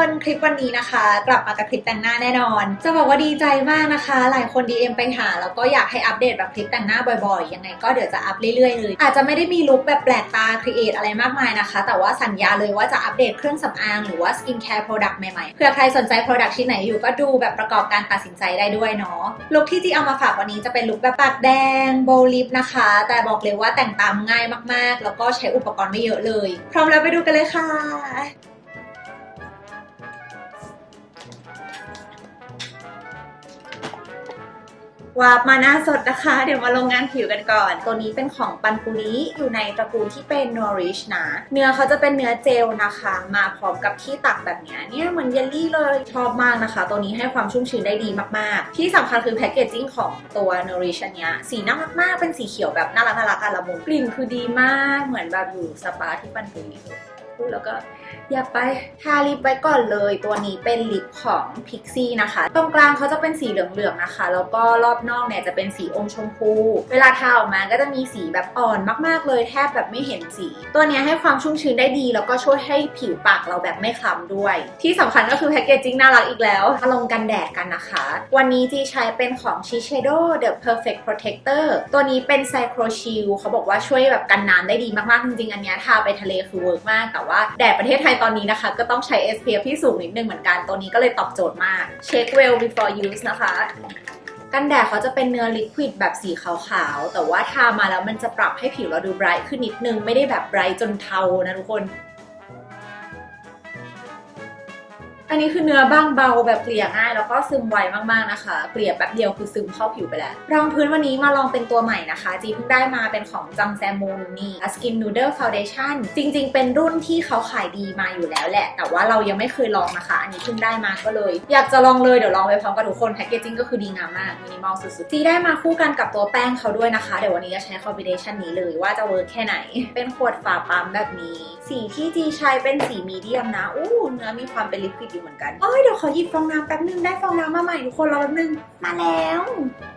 คนคลิปวันนี้นะคะ กลับมากับคลิปแต่งหน้าแน่นอน จะบอกว่าดีใจมากนะคะ หลายคน DM ไปหา แล้วก็อยากให้อัปเดตแบบคลิปแต่งหน้าบ่อยๆ ยังไงก็เดี๋ยวจะอัปเรื่อยๆเลย อาจจะไม่ได้มีลุคแบบแปลกตาครีเอทอะไรมากมายนะคะ แต่ว่าสัญญาเลยว่าจะอัปเดตเครื่องสำอาง หรือว่าสกินแคร์โปรดักต์ใหม่ๆเผื่อใครสนใจโปรดักต์ชิ้นไหนอยู่ก็ดูแบบประกอบการตัดสินใจได้ด้วยเนาะลุคที่จีเอามาฝากวันนี้จะเป็นลุคแบบปากแดงโบลิปนะคะ แต่บอกเลยว่าแต่งตามง่ายมากๆ แล้วก็ใช้อุปกรณ์ไม่เยอะเลย พร้อมแล้วไปดูกันเลยค่ะ วาบมาหน้าสดนะคะ เดี๋ยวมาลงงานผิวกันก่อน ตัวนี้เป็นของปันปุริอยู่ในตระกูลที่เป็น Nourish นะ เนื้อเขาจะเป็นเนื้อเจลนะคะ มาพร้อมกับที่ตักแบบนี้เนี่ยเหมือนเยลลี่เลยชอบมากนะคะ ตัวนี้ให้ความชุ่มชื้นได้ดีมากๆ ที่สำคัญคือแพคเกจจิ้งของตัว Nourish อันเนี้ยสีน่ารักมากเป็นสีเขียวแบบน่ารักน่ารักอะละมุนกลิ่นคือดีมากเหมือนแบบอยู่สปาที่ปันปุริเลย พูดแล้วก็อย่าไปทาลิปไว้ก่อนเลย ตัวนี้เป็นลิปของ Pixie นะคะ ตรงกลางเขาจะเป็นสีเหลืองๆนะคะ แล้วก็รอบนอกเนี่ยจะเป็นสีอมชมพู เวลาทาออกมาก็จะมีสีแบบอ่อนมากๆเลย แทบแบบไม่เห็นสี ตัวนี้ให้ความชุ่มชื้นได้ดี แล้วก็ช่วยให้ผิวปากเราแบบไม่คล้ำด้วย ที่สำคัญก็คือแพคเกจจิ้งน่ารักอีกแล้วมาลงกันแดดกันนะคะ วันนี้จีใช้เป็นของ Shiseido The Perfect Protector ตัวนี้เป็นไซโครชิลเขาบอกว่าช่วยแบบกันน้ำได้ดีมากๆจริงๆอันนี้ทาไปทะเลคือเวิร์กมากแต่ว่าแดดประเทศไทยตอนนี้นะคะ ก็ต้องใช้ SPF ที่สูงนิดนึงเหมือนกันตัวนี้ก็เลยตอบโจทย์มากเช็ค well before use นะคะกันแดดเขาจะเป็นเนื้อลิควิดแบบสีขาวๆ แต่ว่าทามาแล้วมันจะปรับให้ผิวเราดูไบรท์ขึ้นนิดนึง ไม่ได้แบบไบรท์จนเทานะทุกคน อันนี้คือเนื้อบางเบาแบบเกลี่ยง่ายแล้วก็ซึมไวมากๆนะคะ เกลี่ยแป๊บเดียวคือซึมเข้าผิวไปแล้ว รองพื้นวันนี้มาลองเป็นตัวใหม่นะคะ จีเพิ่งได้มาเป็นของจังแซมมูนนี่ Skin Noodle Foundation จริงๆ เป็นรุ่นที่เขาขายดีมาอยู่แล้วแหละ แต่ว่าเรายังไม่เคยลองนะคะ อันนี้เพิ่งได้มาก็เลย อยากจะลองเลยเดี๋ยวลองไปพร้อมกับทุกคนแพคเกจจิ้งก็คือดีงามมากมินิมอลสุดๆจีได้มาคู่กันกับตัวแป้งเขาด้วยนะคะเดี๋ยววันนี้จะใช้คอมบิเนชันนี้เลยว่าจะเวิร์กแค่ไหน เป็นขวดฝาปั๊มแบบนี้ สีที่จีใช้เป็นสีมีเดียมนะ อู้เนื้อมีความเป็นลิควิดอยู่เหมือนกันเอ้ยเดี๋ยวขอหยิบฟองน้ำแป๊บนึงได้ฟองน้ำมาใหม่ทุกคนรอแป๊บนึงมาแล้ว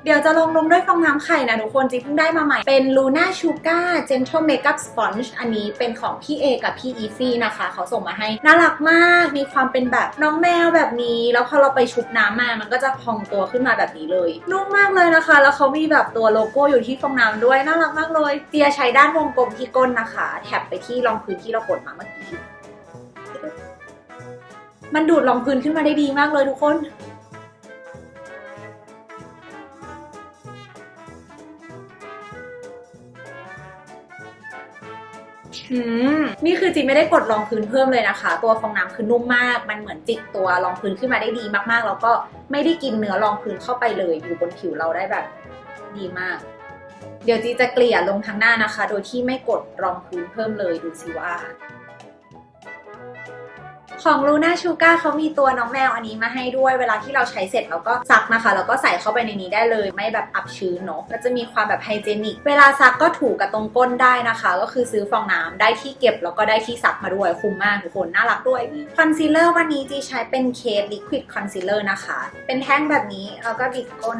เดี๋ยวจะลงลงด้วยฟองน้ำไข่นะทุกคนจีเพิ่งได้มาใหม่ เป็น Luna Sugar Gentle Makeup Sponge อันนี้เป็นของพี่เอกับพี่อีฟี่นะคะ เขาส่งมาให้น่ารักมากมีความเป็นแบบน้องแมวแบบนี้ แล้วพอเราไปชุบน้ำมามันก็จะพองตัวขึ้นมาแบบนี้เลย นุ่มมากเลยนะคะ แล้วเขามีแบบตัวโลโก้อยู่ที่ฟองน้ำด้วยน่ารักมากเลยเจียใช้ด้านวงกลมที่ก้นนะคะ แท็บไปที่รองพื้นที่เรากดมาเมื่อกี้ มันดูดรองพื้นขึ้นมาได้ดีมากเลยทุกคนอืมนี่คือจีไม่ได้กดรองพื้นเพิ่มเลยนะคะ ตัวฟองน้ำคือนุ่มมาก มันเหมือนจิกตัวรองพื้นขึ้นมาได้ดีมากๆ แล้วก็ไม่ได้กินเนื้อรองพื้นเข้าไปเลย อยู่บนผิวเราได้แบบดีมาก เดี๋ยวจีจะเกลี่ยลงทางหน้านะคะ โดยที่ไม่กดรองพื้นเพิ่มเลยดูสิว่า ของลูน่าชูก้าเขามีตัวน้องแมวอันนี้มาให้ด้วย เวลาที่เราใช้เสร็จเราก็ซักนะคะ แล้วก็ใส่เข้าไปในนี้ได้เลย ไม่แบบอับชื้นเนาะก็จะมีความแบบไฮเจนิก เวลาซักก็ถูกับตรงก้นได้นะคะ ก็คือซื้อฟองน้ำได้ที่เก็บแล้วก็ได้ที่ซักมาด้วยคุ้มมากทุกคนน่ารักด้วยคอนซีลเลอร์วันนี้จีใช้เป็นเคสลิควิดคอนซีลเลอร์นะคะ เป็นแท่งแบบนี้แล้วก็บิดก้น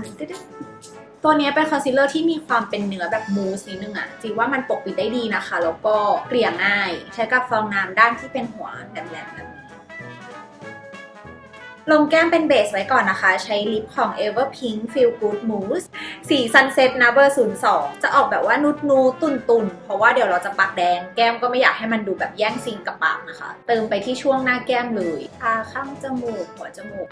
ตัวนี้เป็นคอนซีลเลอร์ที่มีความเป็นเนื้อแบบมูสนิดนึงอะจีว่ามันปกปิดได้ดีนะคะ แล้วก็เกลี่ยง่าย ใช้กับฟองน้ำด้านที่เป็นหัวแหลมๆแบบนี้ลงแก้มเป็นเบสไว้ก่อนนะคะ ใช้ลิปของ Everpink Feel Good Mousse สี Sunset นะเบอร์ 02 จะออกแบบว่านุดนูตุนตุนๆเพราะว่าเดี๋ยวเราจะปากแดง แก้มก็ไม่อยากให้มันดูแบบแย่งซิงกับปากนะคะ เติมไปที่ช่วงหน้าแก้มเลยทาข้างจมูก หัวจมูก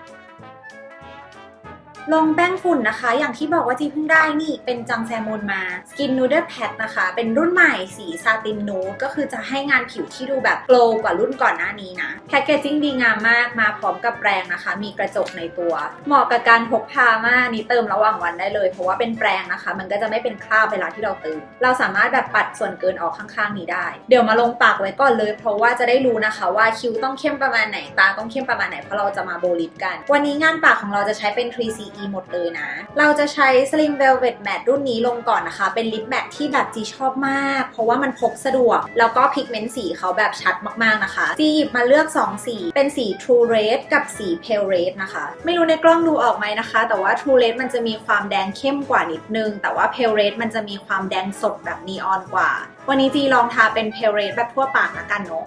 ลงแป้งฝุ่นนะคะ อย่างที่บอกว่าจีเพิ่งได้นี่เป็นจังแซมอนมา Skin Noodle Pad นะคะ เป็นรุ่นใหม่สีซาตินนูก็คือจะให้งานผิวที่ดูแบบโกลว์กว่ารุ่นก่อนหน้านี้นะ แพคเกจจิ้งดีงามมากมาพร้อมกับแปรงนะคะ มีกระจกในตัว เหมาะกับการพกพามากนี่เติมระหว่างวันได้เลย เพราะว่าเป็นแปรงนะคะ มันก็จะไม่เป็นคราบเวลาที่เราเติมเราสามารถแบบปัดส่วนเกินออกข้างๆ นี้ได้ เดี๋ยวมาลงปากไว้ก่อนเลย เพราะว่าจะได้รู้นะคะว่าคิ้วต้องเข้มประมาณไหนตาต้องเข้มประมาณไหนเพราะเราจะมาโบลิปกัน วันนี้งานปากของเราจะใช้เป็น 3CE หมดเลยนะ เราจะใช้ Slim Velvet Matte รุ่นนี้ลงก่อนนะคะ เป็นลิปแมทที่แบบจีชอบมาก เพราะว่ามันพกสะดวก แล้วก็พิกเมนต์สีเขาแบบชัดมากๆนะคะจีหยิบมาเลือก 2 สี เป็นสี True Red กับสี Pale Red นะคะ ไม่รู้ในกล้องดูออกไหมนะคะ แต่ว่า True Red มันจะมีความแดงเข้มกว่านิดนึง แต่ว่า Pale Red มันจะมีความแดงสดแบบนีออนกว่า วันนี้จีลองทาเป็น Pale Red แบบทั่วปากละกันเนาะ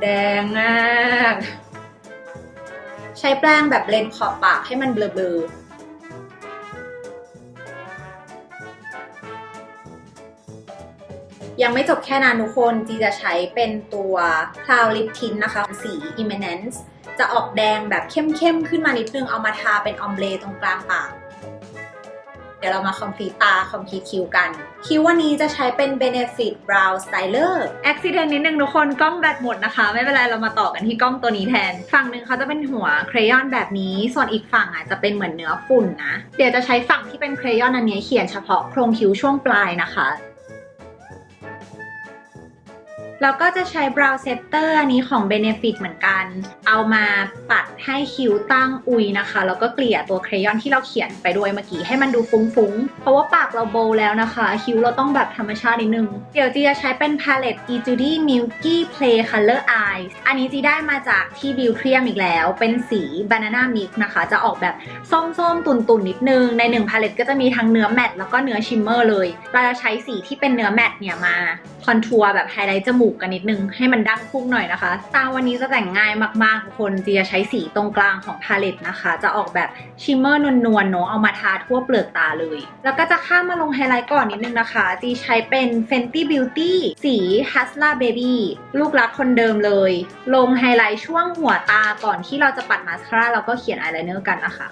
แดงมาก ใช้แปรงแบบเลนขอบปากให้มันเบลอๆยังไม่จบแค่นั้นทุกคนจีจะใช้เป็นตัว Cloud Lip Tint นะคะ สี Eminence จะออกแดงแบบเข้มๆ ขึ้นมานิดนึง เอามาทาเป็นออมเบลตรงกลางปาก เดี๋ยวเรามาคอมพลีตตาคอมพลีตคิ้วกัน คิ้ววันนี้จะใช้เป็น Benefit Brow Styler Accident นิดนึงทุกคนกล้องแบตหมดนะคะ ไม่เป็นไรเรามาต่อกันที่กล้องตัวนี้แทน ฝั่งหนึ่งเขาจะเป็นหัวเครยอนแบบนี้ ส่วนอีกฝั่งอะจะเป็นเหมือนเนื้อฝุ่นนะ เดี๋ยวจะใช้ฝั่งที่เป็นเครยอนอันนี้เขียนเฉพาะโครงคิ้วช่วงปลายนะคะ แล้วก็จะใช้ brow setter อันนี้ของ Benefit เหมือนกัน เอามาปัดให้คิ้วตั้งอุยนะคะ แล้วก็เกลี่ยตัวเครยอนที่เราเขียนไปด้วยเมื่อกี้ให้มันดูฟุ้งๆ เพราะว่าปากเราโบว์แล้วนะคะ คิ้วเราต้องแบบธรรมชาตินิดนึง เดี๋ยวจีจะใช้เป็น palette e Judy Milky Play Color Eyes อันนี้จีได้มาจากที่ Beautrium อีกแล้ว เป็นสี Banana Mix นะคะ จะออกแบบส้มๆ ตุ่นๆ นิดนึง ในหนึ่ง palette ก็จะมีทั้งเนื้อแมตต์แล้วก็เนื้อชิมเมอร์เลย เราจะใช้สีที่เป็นเนื้อแมตต์เนี่ยมา อนทัวร์แบบไฮไลท์จมูกกันนิดนึง ให้มันดั้งพุ่งหน่อยนะคะ ตาวันนี้จะแต่งง่ายมากๆทุกคนจีจะใช้สีตรงกลางของพาเลตนะคะ จะออกแบบชิมเมอร์นวลๆเนาะเอามาทาทั่วเปลือกตาเลย แล้วก็จะข้ามมาลงไฮไลท์ก่อนนิดนึงนะคะ จีใช้เป็น Fenty Beauty สี Hustler Baby ลูกรักคนเดิมเลย ลงไฮไลท์ช่วงหัวตาก่อนที่เราจะปัดมาสคาร่าแล้วก็เขียนอายไลเนอร์กันนะคะ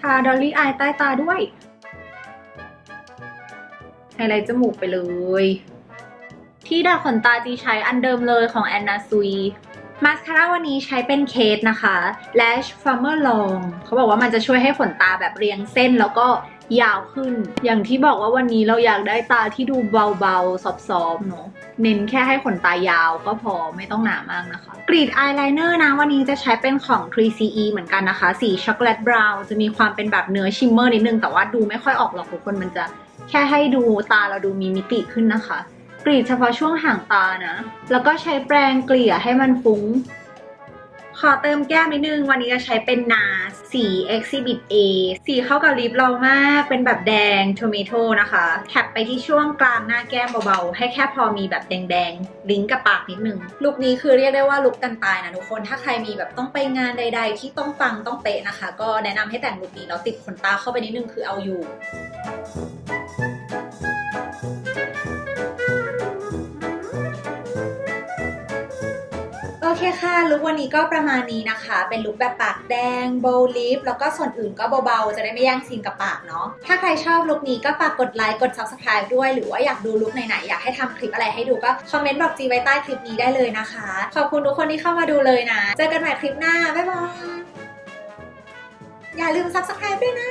ทาดอลลี่อายใต้ตาด้วยไฮไลท์จมูกไปเลย ที่ดาขนตาจีใช้อันเดิมเลยของแอนนาซุยมาสคาร่าวันนี้ใช้เป็นเคสนะคะ Lash Farmer Long เขาบอกว่ามันจะช่วยให้ขนตาแบบเรียงเส้นแล้วก็ยาวขึ้น อย่างที่บอกว่าวันนี้เราอยากได้ตาที่ดูเบาๆ ซอฟๆเนอะเน้นแค่ให้ขนตายาวก็พอไม่ต้องหนามากนะคะ กรีดอายไลเนอร์นะ วันนี้จะใช้เป็นของ 3CE เหมือนกันนะคะ สีช็อกโกแลตบราวน์จะมีความเป็นแบบเนื้อชิมเมอร์นิดนึง แต่ว่าดูไม่ค่อยออกหรอกทุกคนมันจะแค่ให้ดูตาเราดูมีมิติขึ้นนะคะ กรีดเฉพาะช่วงห่างตานะ แล้วก็ใช้แปรงเกลี่ยให้มันฟุ้ง ขอเติมแก้มนิดนึง วันนี้จะใช้เป็นนาสี Exhibit A สีเข้ากับลิปเรามาก เป็นแบบแดงโทเมโตนะคะแท็บไปที่ช่วงกลางหน้าแก้มเบาๆ ให้แค่พอมีแบบแดงๆ ลิงก์กับปากนิดนึง ลุคนี้คือเรียกได้ว่าลุคกันตายนะทุกคน ถ้าใครมีแบบต้องไปงานใด ๆ ที่ต้องฟังต้องเป๊ะนะคะ ก็แนะนำให้แต่งลุคนี้แล้วติดขนตาเข้าไปนิดนึงคือเอาอยู่ โอเคค่ะลุควันนี้ก็ประมาณนี้นะคะ เป็นลุคแบบปากแดงโบลิปแล้วก็ส่วนอื่นก็เบาๆ จะได้ไม่แย่งซีนกับปากเนาะถ้าใครชอบลุคนี้ก็ฝากกดไลค์กด subscribe ด้วย หรือว่าอยากดูลุคไหนๆอยากให้ทำคลิปอะไรให้ดูก็คอมเมนต์บอกจีไว้ใต้คลิปนี้ได้เลยนะคะ ขอบคุณทุกคนที่เข้ามาดูเลยนะ เจอกันใหม่คลิปหน้าบ๊ายบายอย่าลืม subscribe ด้วยนะ